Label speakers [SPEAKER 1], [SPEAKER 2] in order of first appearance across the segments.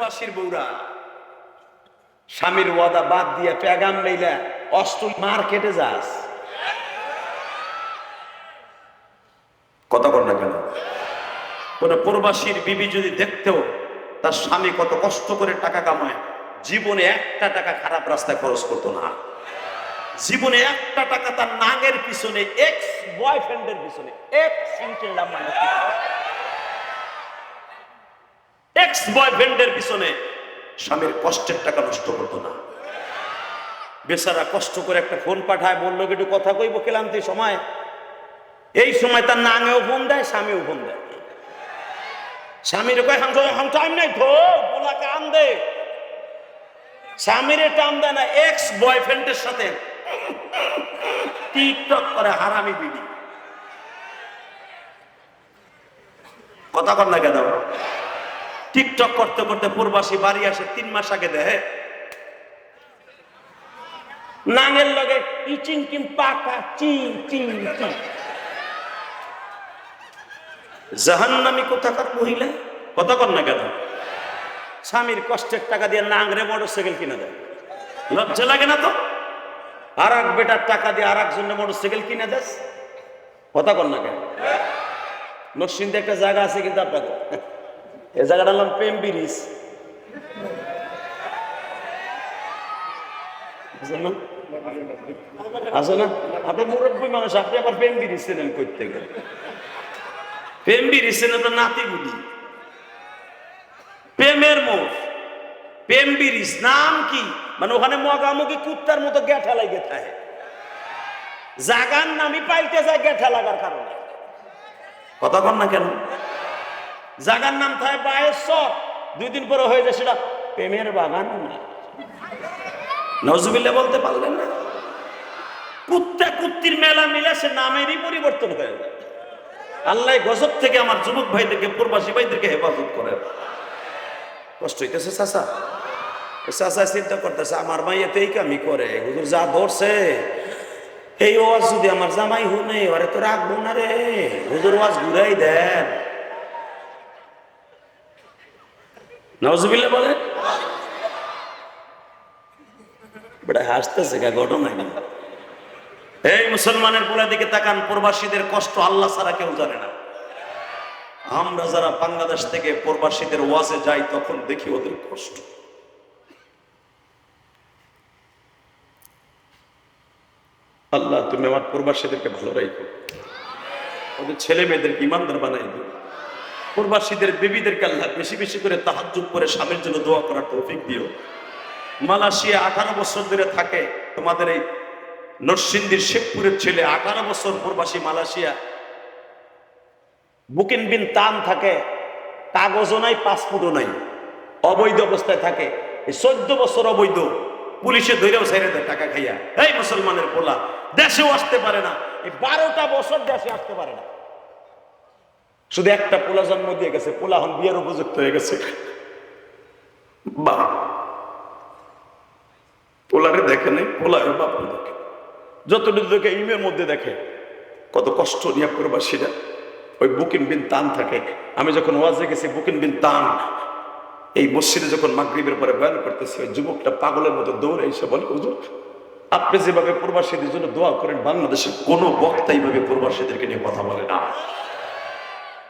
[SPEAKER 1] প্রবাসীর বউরা, স্বামীর ওয়াদা বাদ দিয়ে প্যাগাম লইলা অষ্ট মার্কেটে যাস। কথা কর কেন? কোন প্রবাসীর বিবি যদি দেখতেও তার স্বামী কত কষ্ট করে টাকা কামায়, জীবনে একটা টাকা খারাপ রাস্তায় খরচ করতো না। জীবনে একটা টাকা তার নাগের পিছনে এক্স বয়ফ্রেন্ডের পিছনে এক্স মানে এক্স বয়ফ্রেন্ডের পিছনে স্বামীর কষ্টের টাকা নষ্ট করতো না। বেচারা কষ্ট করে একটা ফোন পাঠায়, বলল একটু কথা কইব ক্লান্তি সময়? এই সময় তার নাঙেও ফোন দেয়, স্বামীও ফোন দেয়। স্বামীর টাইম নাই দে। টান দেয় না এক্স বয়ফ্রেন্ডের সাথে টিকটক করে হারামি বিডি কথা কর না কেন? টিকটক করতে করতে পূর্বাসী বাড়ি আসে তিন মাস আগে দেহে। নাঙের লগে ইচিং কিম পাকা, চি চি চি। জাহান্নামি কোথাকার মহিলা? কথা কর না কেন স্বামীর কষ্টের টাকা দিয়ে নাংরে মোটর সাইকেল কিনে দেয়। লজ্জা লাগে না তো? আর এক বেটার টাকা দিয়ে আর একজনের মোটর সাইকেল কিনে দেস কথা কর না কেন নরসিংদে একটা জায়গা আছে কিন্তু আপনাদের। এই জায়গাটার নাম প্রেম ব্রিজ? আছে না? আপনি মুরব্বী মানুষ, আপনি আবার প্রেম ব্রিজ ছিলেন করতে গেলে। প্রেম ব্রিজ ছিলেন আপনার নাতি বুঝি প্রেমের মোড়। প্রেম ব্রিজ, নাম কি? মানে ওখানে মগামুখি কুত্তার মতো গ্যাঠা লাগে থাকে। জাগার নামই পাল্টে যায় গ্যাঠা লাগার কারণে। কথা কন না কেন? জাগার নাম থাকে বায়েশ্বর দুই দিন পরে হয়ে যায় সেটা প্রেমের বাগান না। নজবিল্লা বলতে পারলেন না। কুত্তা কুত্তির মেলা মিলে সে নামেরই পরিবর্তন হয়ে যায়। আল্লাহ গজব থেকে আমার যুবক ভাইদেরকে, প্রবাসী ভাইদেরকে হেফাজত করেন। কষ্ট হইতেছে চাষা চাষা চিন্তা করতেছে, আমার মাই এতেই কামি করে। হুজুর যা ধরছে, এই ওয়াজ যদি আমার জামাই হুনে, ওরে তো রাখব না রে। হুজুর ওয়াজ ঘুরাই দেন। নজবিল্লা বলে বেটা হাসতেছে ঘটনা এই মুসলমানের দিকে তাকান, প্রবাসীদের কষ্ট আল্লাহ ছাড়া কেউ জানে না। আমরা যারা বাংলাদেশ থেকে প্রবাসীদের ওয়াজে যাই, তখন দেখি ওদের কষ্ট। আল্লাহ, তুমি আমার প্রবাসীদেরকে ভালো রাখো ওদের ছেলে মেয়েদেরকে ইমানদার বানাই দিও। প্রবাসীদের, বেবিদেরকে আল্লাহ বেশি বেশি করে তাহাজ্জুদ করে স্বামীর জন্য দোয়া করার তৌফিক দিও। মালয়েশিয়া আঠারো বছর ধরে থাকে। তোমাদের এই নরসিংদীর শেখপুরের ছেলে আঠারো বছর প্রবাসী মালয়েশিয়া। বুকিন বিন তান থাকে। কাগজও নাই, পাসপোর্টও নাই। অবৈধ অবস্থায় থাকে। এই চোদ্দ বছর অবৈধ। পুলিশে ধরেও ছেড়ে দেয় টাকা খাইয়া। এই মুসলমানের পোলা, দেশেও আসতে পারে না। এই বারোটা বছর দেশে আসতে পারে না। শুধু একটা পোলা জন্ম দিয়ে গেছে, পোলা হন বিয়ের উপযুক্ত হয়ে গেছে। বা পোলারে দেখে নেই, পোলারে বাপ দেখে। যতটুকু দেখে ইমের মধ্যে দেখে, কত কষ্ট নিয়ে প্রবাসীরা, ওই বুকিন বিন তান থাকে। আমি যখন ওয়াজে গেছি, বুকিন বিন তান। এই মসজিদে যখন মাগরিবের পরে বয়ান করতেছি, ওই যুবকটা পাগলের মতো দৌড়ে এসে বলে, হুজুর, আপনি যেভাবে প্রবাসীদের জন্য দোয়া করেন, বাংলাদেশের কোনো বক্তা এইভাবে প্রবাসীদেরকে নিয়ে কথা বলে না।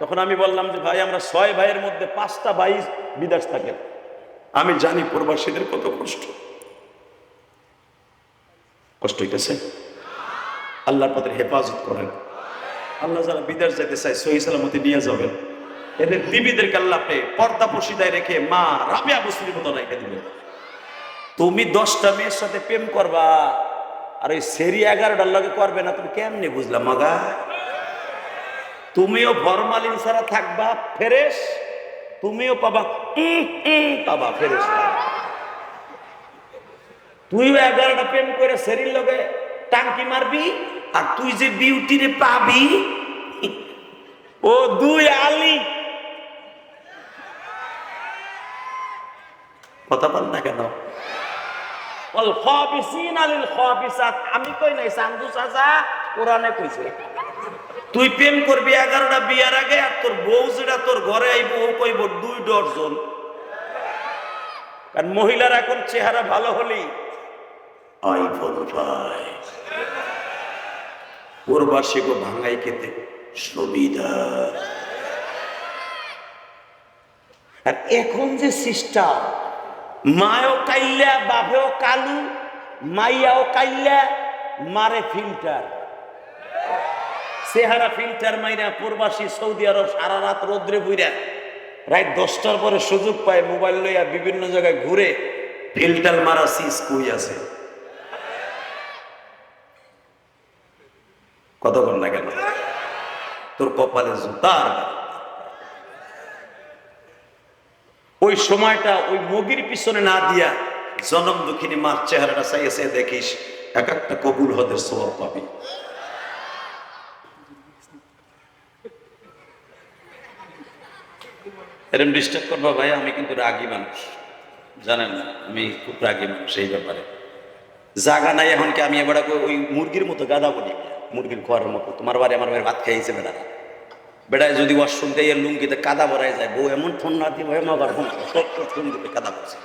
[SPEAKER 1] তখন আমি বললাম যে, ভাই, আমরা ছয় ভাইয়ের মধ্যে পাঁচটা ভাই বিদেশ থাকেন আমি জানি প্রবাসীদের কত কষ্ট। কষ্ট হইতেছে। আল্লাহর পথের হেফাজত করেন। আল্লাহ যারা বিদেশ যেতে চায়, সহি সালামতি নিয়ে যাবেন। এদের বিবিদেরকে আল্লাহ আপনি পর্দা পশিদায় রেখে মা রাবিয়া বস্তির মতো রেখে দিবেন। তুমি দশটা মেয়ের সাথে প্রেম করবা, আর ওই সেরি এগারোটার লগে করবে না, তুমি কেমনে বুঝলাম মাগা? তুমিও ফরমালিন ছাড়া থাকবা ফেরেশ, তুমিও পাবা পাবা ফেরেশ। তুইও এগারোটা প্রেম করে সেরির লগে টাঙ্কি মারবি, আর তুই যে বিউটিরে পাবি, ও দুই আলি। কথা বল না কেন? আমি কই নাই সান্দু চাচা কোরআনে কইছে। তুই প্রেম করবি, এগারোটা বিয়ার আগে আর তোর বউ যেটা তোর ঘরে আইব, ও কইব দুই ডজন। কারণ মহিলার এখন চেহারা ভালো হলেই আইফোন ভাই প্রবাসী গো ভাঙাই খেতে সুবিধা। আর এখন যে সিস্টেম মায়ও কাইল্লা বাপেও কালু, মাইয়াও কাইল্লা মারে ফিল্টার। চেহারা ফিল্টার মাইরা প্রবাসী সৌদি আরব সারা রাত রোদ্রে বুইরা। রাত দশটার পরে সুযোগ পায় মোবাইল লইয়া বিভিন্ন জায়গায় ঘুরে ফিল্টার মারা সিস কুই আছে? কতক্ষণ না কেন? তোর কপালে জুতার। ওই সময়টা ওই মগির পিছনে না দিয়া জনম দুঃখিনী মার চেহারাটা চাইয়ে দেখিস, এক একটা কবুল হতে সব পাবি। এরম ডিস্টার্ব করবা, ভাই, আমি কিন্তু রাগী মানুষ। জানেন না, আমি খুব রাগী মানুষ এই ব্যাপারে। জাগা নাই এখন কি আমি এবার ওই মুরগির মতো গাদা বলি? মুরগির খোয়ার মতো। তোমার বাড়ি আমার বাড়ি ভাত খাইছে বেড়া বেড়ায় যদি ওয়াশরুম দিয়ে লুঙ্গিতে কাদা ভরাই যায়, বউ এমন ঠন্ডা দিব এমন আবার দিতে কাদা পড়ছে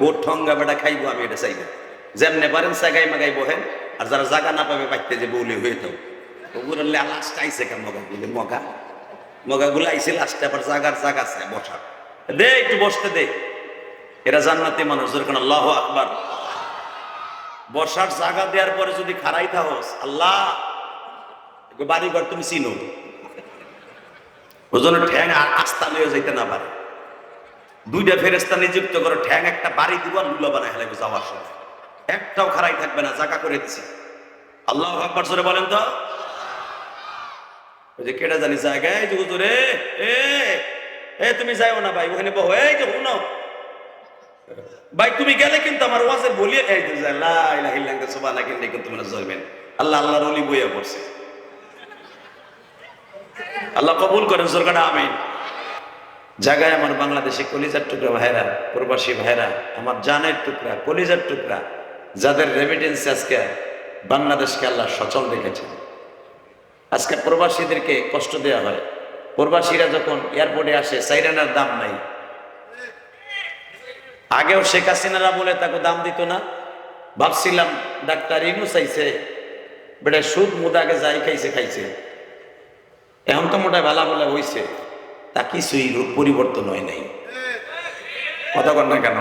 [SPEAKER 1] বোর ঠঙ্গা বেটা খাইবো আমি, এটা চাইব। যেমনে পারেন সাগাই মাগাই বহেন, আর যারা জাগা না পাবে, বাইতে যে বউলে হয়ে থাও ওগুলো লাস্ট আইসে কেন মগা? গুলি মগা? মগা গুলো আইসে লাস্টে আবার জাগার জাগা চায় বসার। দে, একটু বসতে দে। এরা জান্নাতি মানুষ যেরকম আল্লাহ আকবার। বসার জায়গা দেওয়ার পরে যদি খারাই থাকস আল্লাহ বাড়িঘর তুমি চিনো। ওজন্য ঠ্যাং আস্তা লয়ে যাইতে না পারে। দুইটা ফেরেস্তা নিযুক্ত করে ঠ্যাং একটা বাড়ি দিব আর লুলা বানায় হেলাইবো যাওয়ার সময়। একটাও খারাই থাকবে না জায়গা করে দিছি। আল্লাহ আকবার, জোরে বলেন তো। যে কেটা জানি জায়গায় যে এ তুমি যাইও না ভাই, ওখানে বহ, এই যে শুনো। ভাই, তুমি গেলে কিন্তু আমার বলিয়ে এই জালিমিন। আল্লাহ, আল্লাহর ওলি বইয়া পড়ছে। আল্লাহ কবুল করেন সরকার আমিন। জায়গায় আমার বাংলাদেশে কলিজার টুকরা ভাইরা, প্রবাসী ভাইরা, আমার জানের টুকরা, কলিজার টুকরা, যাদের রেমিটেন্স আজকে বাংলাদেশকে আল্লাহ সচল রেখেছেন। আজকে প্রবাসীদেরকে কষ্ট দেওয়া হয়। প্রবাসীরা যখন এয়ারপোর্টে আসে, সাইরানার দাম নাই। আগেও শেখ হাসিনারা বলে তাকে দাম দিত না। ভাবছিলাম, ডাক্তার ইনু চাইছে বেটা সুদ মুদাকে যাই খাইছে খাইছে। এখন তো মোটা বেলা বলে হইছে। তা কিছুই পরিবর্তন হয় নাই। কথা কন না কেন?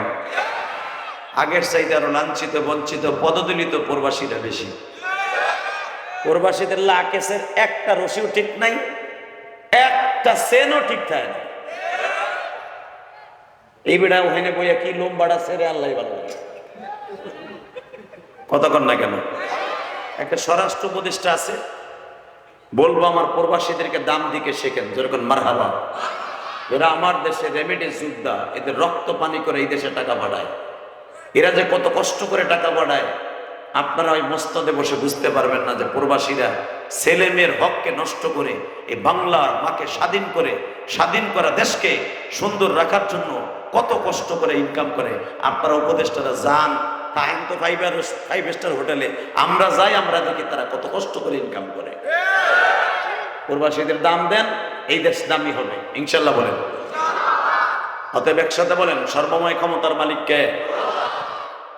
[SPEAKER 1] আগের চাইতে আরও লাঞ্ছিত, বঞ্চিত, পদদলিত প্রবাসীরা বেশি। প্রবাসীদের লাকেসের একটা রশিও ঠিক নাই, একটা সেনও ঠিক থাকে না। এই বেড়া ওখানে বইয়া কি লোম বাড়াচ্ছে রে আল্লাহ ভালো জানে। কথা না কেন? একটা স্বরাষ্ট্র উপদেষ্টা আছে, বলব আমার প্রবাসীদেরকে দাম দিকে শেখেন, যেরকম মারহাবা। এরা আমার দেশে রেমিডেন্স যোদ্ধা, এদের রক্ত পানি করে এই দেশে টাকা পাঠায়। এরা যে কত কষ্ট করে টাকা পাঠায় আপনারা ওই মস্তদে বসে বুঝতে পারবেন না যে প্রবাসীরা ছেলে মেয়ের হককে নষ্ট করে এই বাংলার মাকে স্বাধীন করে, স্বাধীন করা দেশকে সুন্দর রাখার জন্য কত কষ্ট করে ইনকাম করে। আপনারা উপদেষ্টারা যান টাইম তো ফাইভ ফাইভ স্টার হোটেলে আমরা যাই, আমরা দেখি তারা কত কষ্ট করে ইনকাম করে। প্রবাসীদের দাম দেন, এই দেশ দামি হবে, ইনশাল্লাহ বলেন। অতএব একসাথে বলেন, সর্বময় ক্ষমতার মালিককে।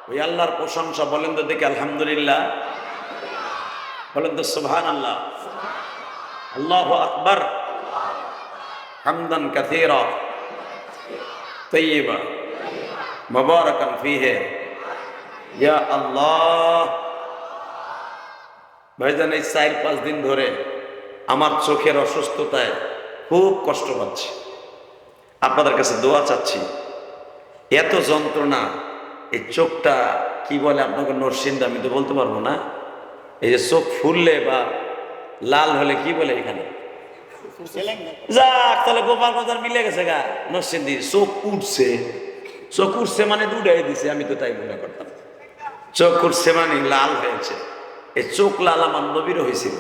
[SPEAKER 1] ওই আল্লাহর প্রশংসা বলেন তো দেখি আলহামদুলিল্লাহ। বলেন তো সুবহান আল্লাহ আল্লাহ আকবর। হামদান কাথীরা তৈবা মুবারাকান ফিহে। ইয়া আল্লাহ। ভাইজান, এই চার পাঁচ দিন ধরে আমার চোখের অসুস্থতায় খুব কষ্ট পাচ্ছি। আপনাদের কাছে দোয়া চাচ্ছি। এত যন্ত্রণা এই চোখটা কি বলে আপনাকে নরসিংদা, আমি তো বলতে পারব না। এই যে চোখ ফুললে বা লাল হলে কি বলে এখানে? যাক তাহলে গোপাল বাজার মিলে গেছে গা, নরসিংদী। চোখ উঠছে। চোখ উঠছে মানে দুটাই দিছে, আমি তো তাই মনে করতাম। চোখ উঠছে মানে লাল হয়েছে। এই চোখ লাল আমার নবীর হয়েছিল।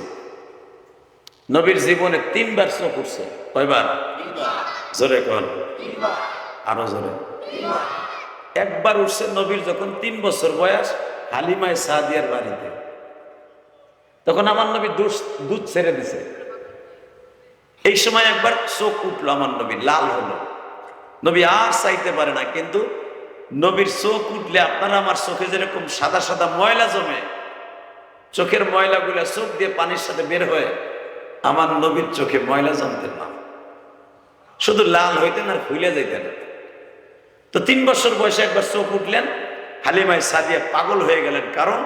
[SPEAKER 1] নবীর জীবনে তিনবার চোখ উঠছে। কয়বার? জোরে কন। আরও জোরে। একবার উঠছে নবীর যখন তিন বছর বয়স হালিমায় সাদিয়ার বাড়িতে। তখন আমার নবী দুধ- ছেড়ে দিছে। এই সময় একবার চোখ উঠল আমার নবী, লাল হলো। নবী আর চাইতে পারে না, কিন্তু নবীর চোখ উঠলে আপনারা আমার চোখে যেরকম সাদা সাদা ময়লা জমে, চোখের ময়লাগুলো চোখ দিয়ে পানির সাথে বের হয়ে আমার নবীর চোখে ময়লা জমতেন না। শুধু লাল হইতেন আর ফুলে যাইতেন। তো তিন বছর বয়সে একবার চোখ উঠলেন হালিমাই সাদিয়া পাগল হয়ে গেলেন। কারণ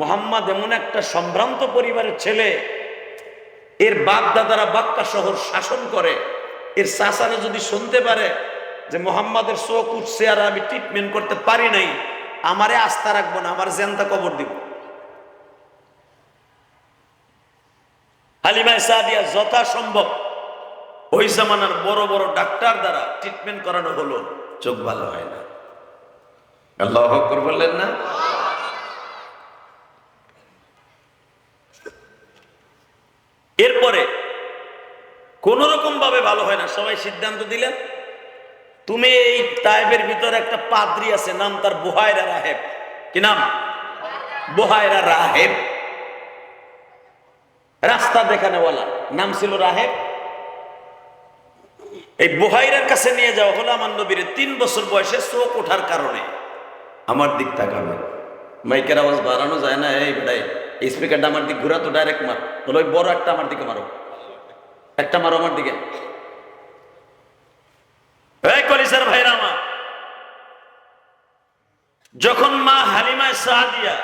[SPEAKER 1] মোহাম্মদ এমন একটা সম্ভ্রান্ত পরিবারের ছেলে, এর বাপ দাদারা বাক্কা শহর শাসন করে। এর চাচারা যদি শুনতে পারে যে মোহাম্মদের চোখ উঠছে আর আমি ট্রিটমেন্ট করতে পারি নাই, আমারে আস্থা রাখব না, আমার জেন্তা কবর দিব। হালিমায় সাদিয়া যথাসম্ভব ওই জামানার বড় বড় ডাক্তার দ্বারা ট্রিটমেন্ট করানো হলো। চোখ ভালো হয় না। আল্লাহ আকবর বললেন না? এরপরে কোন রকম ভাবে ভালো হয় না। সবাই সিদ্ধান্ত দিলেন, তুমি এই তাইবের ভিতরে একটা পাদ্রি আছে, নাম তার বুহায়রা রাহেব। কি নাম? বুহায়রা রাহেব। রাস্তা দেখানেওয়ালা। নাম ছিল রাহেব। এই বুহাইরার কাছে নিয়ে যাওয়া হলো আমার নবীর তিন বছর বয়সে চোখ ওঠার কারণে। আমার দিক তাকাবে মাইকের আওয়াজ বাড়ানো যায় না, এই বেটাই, এই স্পিকারটা আমার দিক ঘুরা তো ডাইরেক্ট মার। বলো, ওই বড় একটা আমার দিকে মারো। একটা মারো আমার দিকে। কলিসার ভাইরা আমার, যখন মা হালিমায় সাহাদিয়া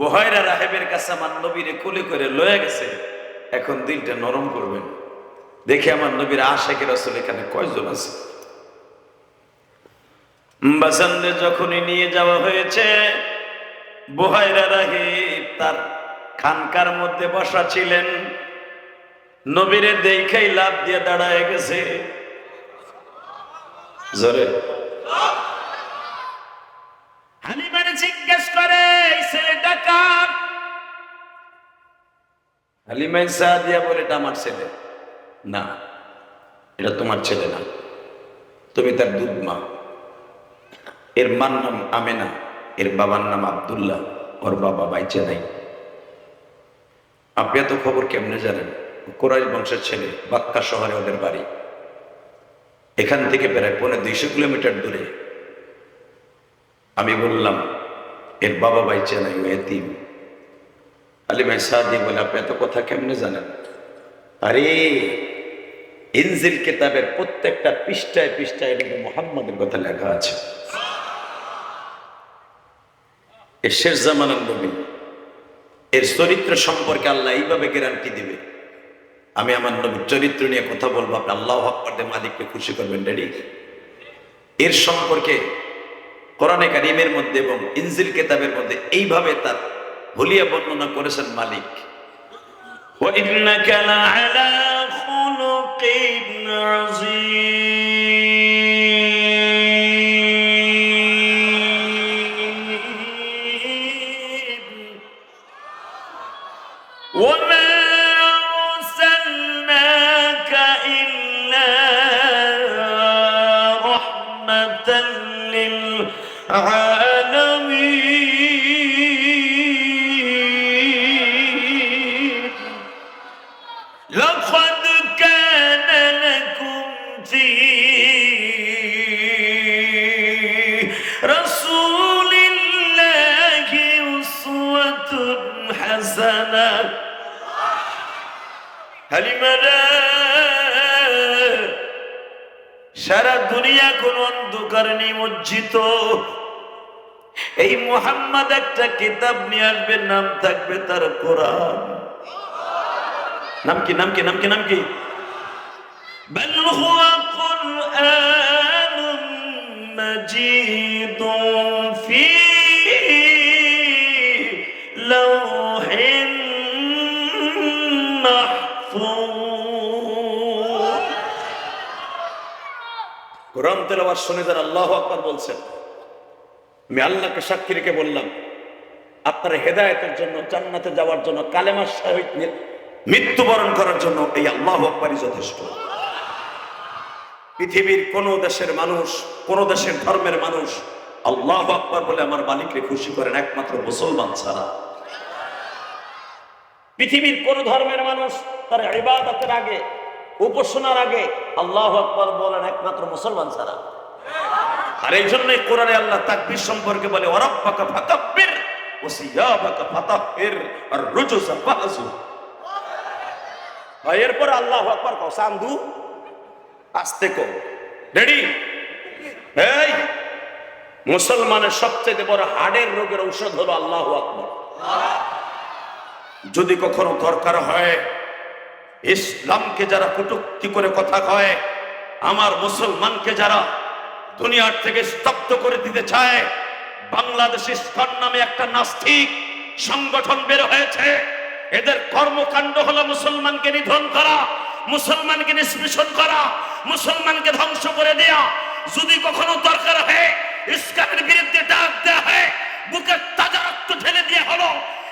[SPEAKER 1] বহাইরা রাহেবের কাছে আমার নবীরে কোলে করে লয়ে গেছে, এখন দিলটা নরম করবেন। দেখে আমার নবীর আশেকের আসল এখানে কয়জন আছে? বাসানরে যখনই নিয়ে যাওয়া হয়েছে বহাইরা রাহিব তার খানকার মধ্যে বসা ছিলেন। নবীরে দেখাই লাভ দিয়ে দাঁড়ায় গেছে। জোরে। হালিমারে জিজ্ঞেস করে ছেলেটা কার? হালিমাই সাদিয়া বলে এটা আমার ছেলে। না, এটা তোমার ছেলে না, তুমি তার দুধ মা। এর মার নাম আমেনা, এর বাবার নাম আব্দুল্লাহ, ওর বাবা বাইচে নাই আপনি এত খবর কেমনে জানেন? কোরাইশ বংশের ছেলে, বাক্কা শহরে ওদের বাড়ি। এখান থেকে প্রায় পনেরো দুইশো কিলোমিটার দূরে। আমি বললাম, এর বাবা বাইচে নাই ও এতিম। আলী ভাই সাদি বলে, আপনি এত কথা কেমনে জানেন? আরে ইনজিল কিতাবের প্রত্যেকটা পৃষ্ঠায় পৃষ্ঠায় এটা মোহাম্মদের কথা লেখা আছে। এর শেষ জামানার নবী, এর চরিত্র সম্পর্কে আল্লাহ এইভাবে গ্যারান্টি দিবে। আমি আমার নবীর চরিত্র নিয়ে কথা বলব, আপনি আল্লাহ হকপারদে মালিককে খুশি করবেন ড্যাডি এর সম্পর্কে কোরআনে কারিমের মধ্যে এবং ইনজিল কেতাবের মধ্যে এইভাবে তার ভুলিয়া বর্ণনা করেছেন মালিক। وإنك لعلى خلق عظيم. কোন অন্ধকার নিমজ্জিত। এই মোহাম্মদ একটা কিতাব নিয়ে আসবে, নাম থাকবে তার কোরআন। নাম কি নাম কি নাম কি নাম কি? في কোরআন তেলাওয়াত শুনে যারা আল্লাহ আকবার বলছেন, আমি আল্লাহকে সাক্ষী রেখে বললাম, আপনার হেদায়েতের জন্য, জান্নাতে যাওয়ার জন্য কালেমার সহিত মৃত্যুবরণ করার জন্য এই আল্লাহ আকবারই যথেষ্ট। পৃথিবীর কোন দেশের মানুষ, কোন দেশের ধর্মের মানুষ আল্লাহ আকবার বলে আমার মালিককে খুশি করেন একমাত্র মুসলমান ছাড়া। পৃথিবীর কোন ধর্মের মানুষ তার ইবাদতের আগে উপাসনার আগে আল্লাহ আকবার বলেন একমাত্র মুসলমান ছাড়া। আর এই জন্যই কোরআনে আল্লাহ তাকবীর সম্পর্কে বলে আর এরপর আল্লাহ আকবার কও আস্তে কো রেডি? এই, মুসলমানের সবচেয়ে বড় হাড়ের রোগের ঔষধ হলো আল্লাহ আকবর। যদি কখনো দরকার হয় ইসলামকে যারা কটুক্তি করে কথা কয়, আমার মুসলমানকে যারা দুনিয়ার থেকে স্তব্ধ করে দিতে চায়, বাংলাদেশ ইস্কন নামে একটা নাস্তিক সংগঠন বের হয়েছে। এদের কর্মকাণ্ড হলো মুসলমানকে নিধন করা, মুসলমানকে নিষ্পেষণ করা, মুসলমানকে ধ্বংস করে দেয়া। যদি কখনো দরকার হয় ইসলামের বিরুদ্ধে ডাক দেয়া হয়, বুকের তাজা রক্ত ঢেলে দেওয়া হলো।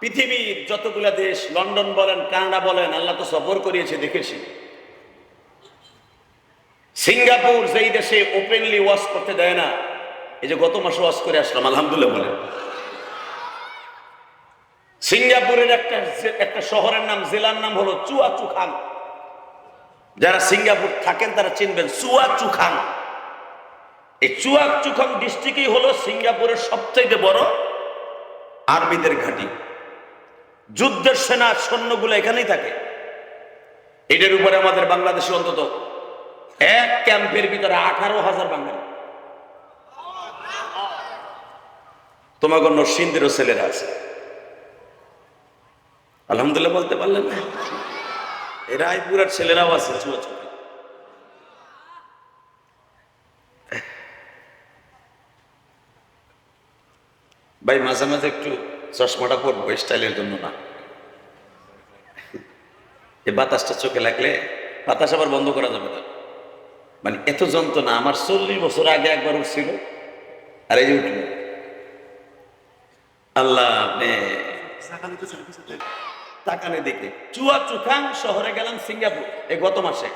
[SPEAKER 1] পৃথিবীর দেশ, লন্ডন বলেন, কানাডা বলেন, আল্লাহ তো সফর করিয়েছে, দেখেছি। সিঙ্গাপুর যেই দেশে ওপেনলি ওয়াশ করতে দেয় না, এই যে গত মাসে ওয়াশ করে আসলাম, আলহামদুলিল্লাহ বলেন সিঙ্গাপুরের একটা একটা শহরের নাম, জেলার নাম হলো চুয়াচুখাং। যারা সিঙ্গাপুর থাকেন, তারা চিনবেন, চুয়াচুখাং। এই চুয়াচুখাং ডিস্ট্রিক্টই হলো সিঙ্গাপুরের সবচাইতে বড় আর্মিদের ঘাঁটি। যুদ্ধের সেনা সৈন্যগুলো এখানেই থাকে। এটার উপরে আমাদের বাংলাদেশে অন্তত এক ক্যাম্পের ভিতরে আঠারো হাজার বাঙালি। তোমাকে নরসিংদেরও ছেলেরা আছে। আলহামদুলিল্লাহ বলতে পারলেন না। রায়পুরের ছেলেরাও আছে চুয়াচুখা ভাই মাঝে মাঝে একটু চশমাটা পরবো স্টাইলের জন্য না। এই বাতাসটা চোখে লাগলে বাতাস আবার বন্ধ করা যাবে না। মানে এত যন্ত্রণা আমার চল্লিশ বছর আগে একবার উঠছিল আর এই যে উঠল। আল্লাহ আপনি তাকানে দেখে। চুয়া চুখাং শহরে গেলাম সিঙ্গাপুর এই গত মাসে।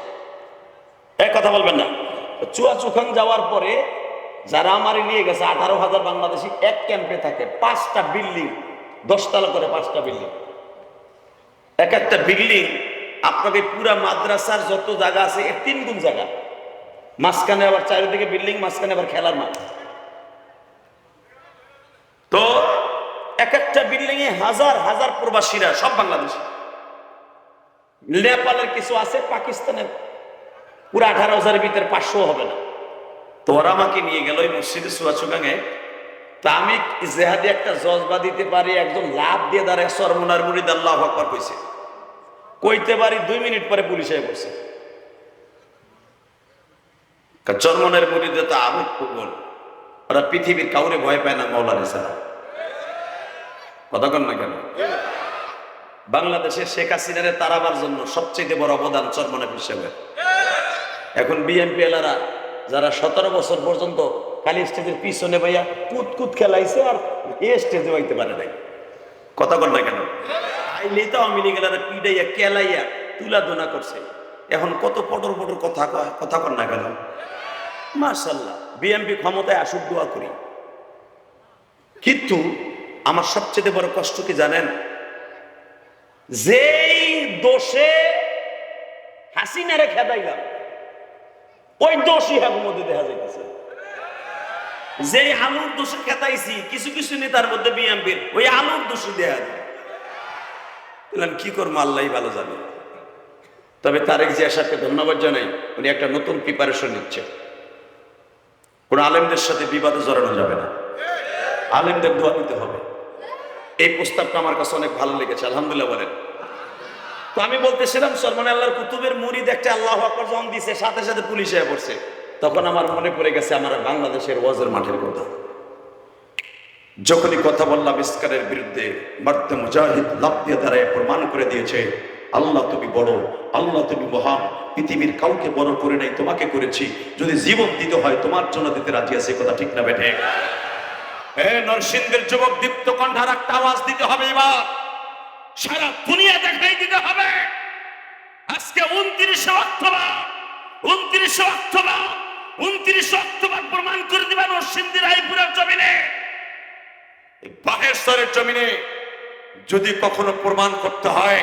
[SPEAKER 1] এক কথা বলবেন না। চুয়া চুখাং যাওয়ার পরে যারা আমারে নিয়ে গেছে, আঠারো হাজার বাংলাদেশি এক ক্যাম্পে থাকে, পাঁচটা বিল্ডিং দশতলা করে পাঁচটা বিল্ডিং এক একটা বিল্ডিং আপনাকে পুরা মাদ্রাসার যত জায়গা আছে, এর তিন গুণ জায়গা। মাঝখানে আবার চারিদিকে বিল্ডিং মাঝখানে আবার খেলার মাঠ। তো এক একটা বিল্ডিং এ হাজার হাজার প্রবাসীরা সব বাংলাদেশি। নেপালের কিছু আছে, পাকিস্তানের। পুরো আঠারো হাজারের ভিতরে পাঁচশো হবে না। তো ওরা আমাকে নিয়ে গেল ওই মসজিদে সুয়াচুগাঙে তা আমি জেহাদি একটা জজবা দিতে পারি, একজন লাভ দিয়ে দাঁড়ায়, সরমনার মুরিদ আল্লাহ আকবর কইছে। কইতে পারি দুই মিনিট পরে পুলিশ পুলিশে পড়ছে চরমনের মুরিদে তো আবেগ প্রবল। ওরা পৃথিবীর কাউরে ভয় পায় না মৌলানা কথা কন না কেন? বাংলাদেশে শেখ হাসিনারে তারাবার জন্য সবচেয়ে বড় অবদান চরমনের হিসেবে। এখন বিএনপি এলারা যারা সতেরো বছর পর্যন্ত খালি স্টেজের পিছনে ভাইয়া কুত কুত খেলাইছে আর এ স্টেজে হইতে পারে নাই। কথা কর না কেন? আইলেই তো আওয়ামী লীগ এলারা পিডাইয়া, কেলাইয়া তুলা দোনা করছে। এখন কত পটর পটর কথা কথা কর না কেন? মার্শাল্লাহ বিএনপি ক্ষমতায় আসুক, দোয়া করি। কিন্তু আমার সবচেয়ে বড় কষ্ট কি জানেন? যেই দোষে হাসিনারে খেদাইলাম ওই দোষই হ্যাঁ মধ্যে দেখা যাইতেছে। যে আলুর দোষে খেতাইছি, কিছু কিছু নেতার মধ্যে বিএনপির ওই আলুর দোষে দেয়া যায়। বললাম, কি করব? আল্লাহ ভালো জানে। তবে তারেক জিয়া সাহেবকে ধন্যবাদ জানাই, উনি একটা নতুন প্রিপারেশন নিচ্ছে। কোন আলেমদের সাথে বিবাদে জড়ানো যাবে না। আলেমদের দোয়া দিতে হবে। এই প্রস্তাবটা আমার কাছে অনেক ভালো লেগেছে, আলহামদুলিল্লাহ বলেন। তো আমি বলতেছিলাম সলমান আল্লাহর কুতুবের মুরিদ একটা আল্লাহ আকবর যখন দিছে, সাথে সাথে পুলিশে পড়ছে। তখন আমার মনে পড়ে গেছে, আমার বাংলাদেশের ওয়াজের মাঠের কথা। যখনই কথা বললাম, ইস্কারের বিরুদ্ধে মর্দে মুজাহিদ লাভ দিয়ে দ্বারা প্রমাণ করে দিয়েছে, আল্লাহ তুমি বড়, আল্লাহ তুমি মহান, পৃথিবীর কাউকে বড় করে নাই, তোমাকে করেছি। যদি জীবন দিতে হয়, তোমার জন্য দিতে রাজি আছে, কথা ঠিক না, বেঠে? হে নরসিংদের যুবক দীপ্ত কণ্ঠার একটা আওয়াজ দিতে হবে এবার। সারা দুনিয়া দেখাই দিতে হবে। আজকে উনত্রিশে অক্টোবর উনত্রিশে অক্টোবর উনত্রিশে অক্টোবর প্রমাণ করে দিবেন নরসিংদী রায়পুরের জমিনে। বাহেশ্বরের জমিনে যদি কখনো প্রমাণ করতে হয়,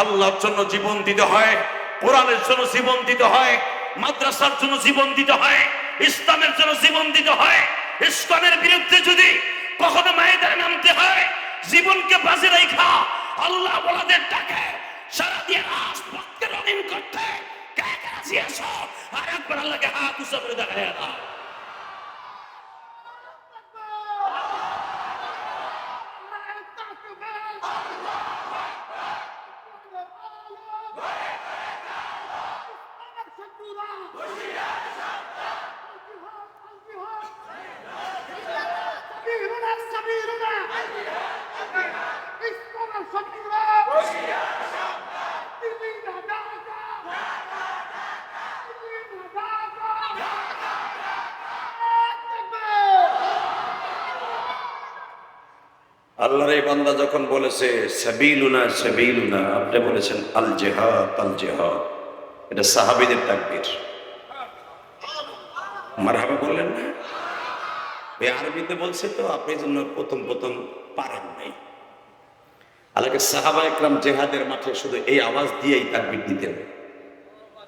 [SPEAKER 1] আল্লাহর জন্য জীবন দিতে হয়, কোরআনের জন্য জীবন দিতে হয়, মাদ্রাসার জন্য জীবন দিতে হয়, ইসলামের জন্য জীবন দিতে হয়, ইসলামের বিরুদ্ধে যদি কখনো মায়েদের নামতে হয়, জীবনকে বাজে রেখা আল্লাহ বলাদের ডাকে, সারা দিয়ে রাজপথকে রঙিন করতে কে কে আছো? আর একবার আল্লাহকে হাত উঁচা করে দেখায় দাও আল্লাহর এই বান্দা যখন বলেছে, সাবিলুনা সাবিলুনা আপনি বলেছেন আল জেহাদ আল জেহাদ এটা সাহাবিদের তাকবীর। মারহাবা বললেন না? এই আরবিতে বলছে তো, আপনি জন্য প্রথম প্রথম পারেন নাই। আল্লাহকে সাহাবা একরাম জেহাদের মাঠে শুধু এই আওয়াজ দিয়েই তাকবীর দিতেন।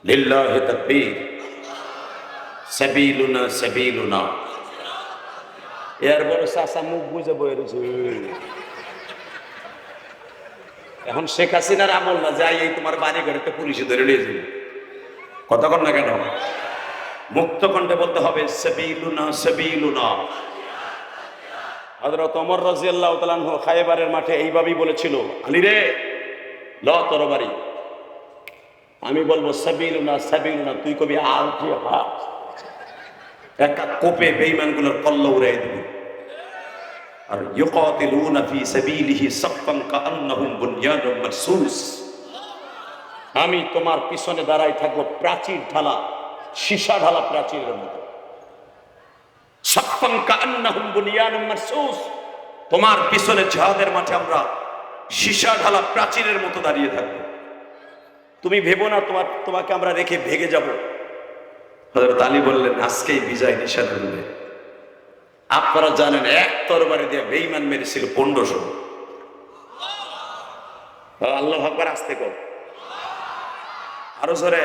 [SPEAKER 1] লিল্লাহি তাকবীর সাবিলুনা সাবিলুনা এর বড় চাষা মুখ বুঝে বয়ে রয়েছে এখন শেখ হাসিনার আমল না, যাই এই তোমার বাড়ি ঘরে তো পুলিশে ধরে নিয়ে যাবে। কতক্ষণ না কেন? মুক্ত কণ্ঠে বলতে হবে, সাবিলুনা সাবিলুনা। হযরত ওমর রাদিয়াল্লাহু তাআলা আনহু খায়বারের মাঠে এইভাবেই বলেছিল, আলী রে, ল তরবারি আমি বলব, সাবিলুনা সাবিলুনা, তুই কবি আল জিহাদ একটা কোপে বেঈমানগুলোর কল্ল উড়াই দিবে। আর ইউকাতিলুনা ফি সাবিলিহি সাফফান কাআন্নাহুম মারসুস। আমি তোমার পিছনে দাঁড়াই থাকব প্রাচীর ঢালা, সীসা ঢালা প্রাচীরের মতো। সাফফান কাআন্নাহুম মারসুস। তোমার পিছনে জিহাদের মাঠে আমরা সীসা ঢালা প্রাচীরের মতো দাঁড়িয়ে থাকব। তুমি ভেবো না, তোমার, তোমাকে আমরা রেখে ভেগে যাব। হযরত আলী বললেন, আজকেই বিজয় নিশান করবে। আপনারা জানেন, এক তরবারি দিয়ে বেইমান মেরেছিল পনেরোশো। আল্লাহ আকবার আসতে কর আরও জোরে।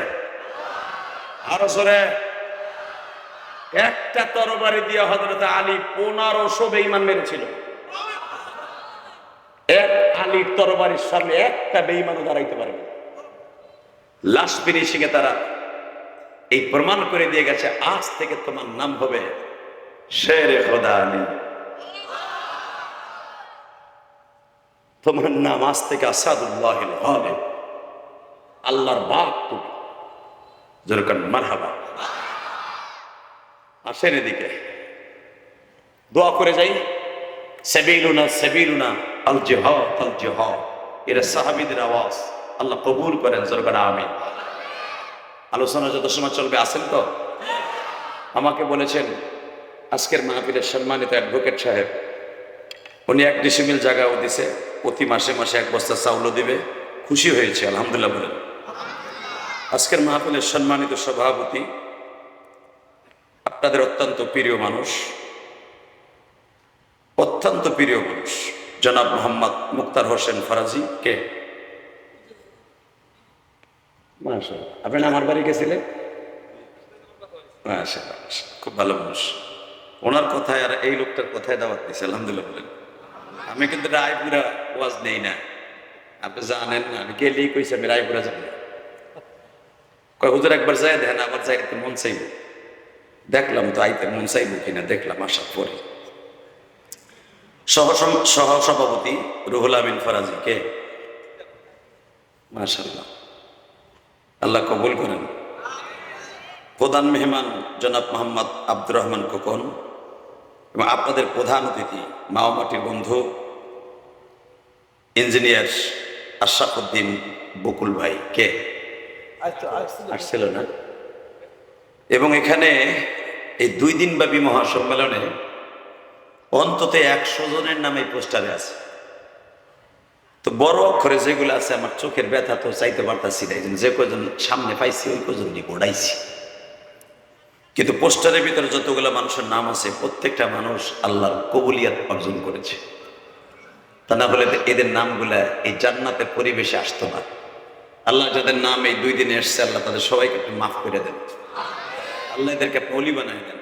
[SPEAKER 1] আরও জোরে। একটা তরবারি দিয়ে হজরত আলী পনেরোশো বেইমান মেরেছিল। এক আলীর তরবারির সামনে একটা বেইমানও দাঁড়াইতে পারেনি লাশ ফিনিশিং এ তারা এই প্রমাণ করে দিয়ে গেছে, আজ থেকে তোমার নাম হবে শেরে খোদা আলী তোমার নাম আজ থেকে আসাদুল্লাহ আল্লাহর বাপ তুমি। যেরকম মারহাবা। আসেন এদিকে। দোয়া করে যাই। সেবিলুনা সেবিলুনা, আল জেহাদ আল জেহাদ। এরা সাহাবিদের আওয়াজ। আল্লাহ কবুল করেন যেরকম আমিন। আলোচনা যত সময় চলবে, আসেন তো? আমাকে বলেছেন আজকের মাহফিলের সম্মানিত অ্যাডভোকেট সাহেব, উনি এক ডিসিমিল জায়গাও দিছে, প্রতি মাসে মাসে এক বস্তা চাউলও দিবে। খুশি হয়েছে, আলহামদুলিল্লাহ বলেন। আজকের মাহফিলের সম্মানিত সভাপতি, আপনাদের অত্যন্ত প্রিয় মানুষ, অত্যন্ত প্রিয় মানুষ, জনাব মোহাম্মদ মুক্তার হোসেন ফরাজি, কে? আপনি আমার বাড়ি গেছিলেন। খুব ভালো মানুষ। ওনার কথায় আর এই লোকটার কথায় দাওয়াত দিছে, আলহামদুলিল্লাহ। বলেন আমি কিন্তু রায়পুরা ওয়াজ নেই না। আপনি জানেন না, আমি গেলেই কইছি আমি রায়পুরা যাব কয়, হুজুর, একবার যাই দেখেন আবার যাই মন চাইব। দেখলাম তো আইতে মন চাইব কিনা, দেখলাম আসার পরে। সহ সহ সভাপতি রুহুল আমিন ফরাজি, কে? মাশাল্লাহ আল্লাহ কবুল করেন। প্রধান মেহমান জনাব মোহাম্মদ আব্দুর রহমান খোকন। এবং আপনাদের প্রধান অতিথি মাওমাটির বন্ধু ইঞ্জিনিয়ার আশরাফুদ্দিন বকুল ভাই কে?
[SPEAKER 2] আসছিল
[SPEAKER 1] আসছিল। না? এবং এখানে এই দুই দিন ব্যাপী মহাসম্মেলনে অন্তত একশো জনের নামে পোস্টারে আছে। তো বড় অক্ষরে যেগুলো আছে আমার চোখের ব্যথা তো চাইতে পারতাছি না যে কজন সামনে পাইছি ওই কজন নিয়ে গোড়াইছি। কিন্তু পোস্টারের ভিতরে যতগুলো মানুষের নাম আছে, প্রত্যেকটা মানুষ আল্লাহর কবুলিয়াত অর্জন করেছে। তা না বলে এদের নামগুলা এই জান্নাতের পরিবেশে আসতো না। আল্লাহ যাদের নাম এই দুই দিনে এসছে, আল্লাহ তাদের সবাইকে একটু মাফ করে দেন। আল্লাহ এদেরকে পলি বানাই দেন।